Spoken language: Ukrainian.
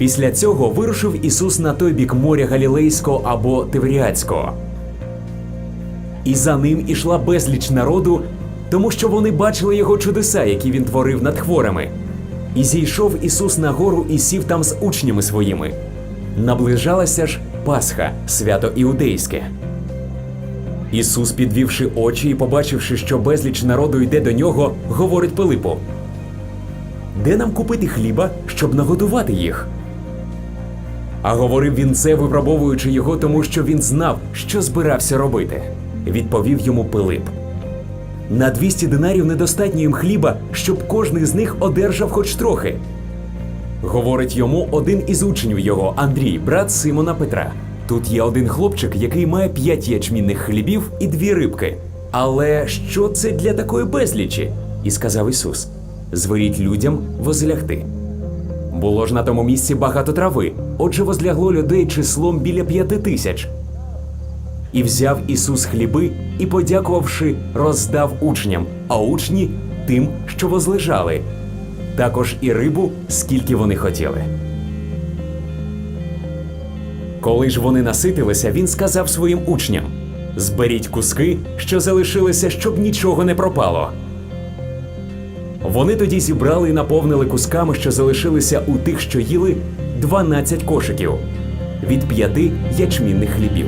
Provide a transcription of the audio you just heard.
Після цього вирушив Ісус на той бік моря Галілейського або Тиверіадського. І за ним ішла безліч народу, тому що вони бачили його чудеса, які він творив над хворими. І зійшов Ісус на гору і сів там з учнями своїми. Наближалася ж Пасха, свято іудейське. Ісус, підвівши очі і побачивши, що безліч народу йде до нього, говорить Пилипу: Де нам купити хліба, щоб нагодувати їх? А говорив він це, випробовуючи його, тому що він знав, що збирався робити. Відповів йому Пилип. На 200 динарів недостатньо їм хліба, щоб кожний з них одержав хоч трохи. Говорить йому один із учнів його, Андрій, брат Симона Петра. Тут є один хлопчик, який має п'ять ячмінних хлібів і дві рибки. Але що це для такої безлічі? І сказав Ісус: Зверіть людям возлягти. Було ж на тому місці багато трави, отже, возлягло людей числом біля п'яти тисяч. І взяв Ісус хліби і, подякувавши, роздав учням, а учні тим, що возлежали, також і рибу, скільки вони хотіли. Коли ж вони наситилися, він сказав своїм учням: Зберіть куски, що залишилися, щоб нічого не пропало. Вони тоді зібрали і наповнили кусками, що залишилися у тих, що їли, 12 кошиків від п'яти ячмінних хлібів.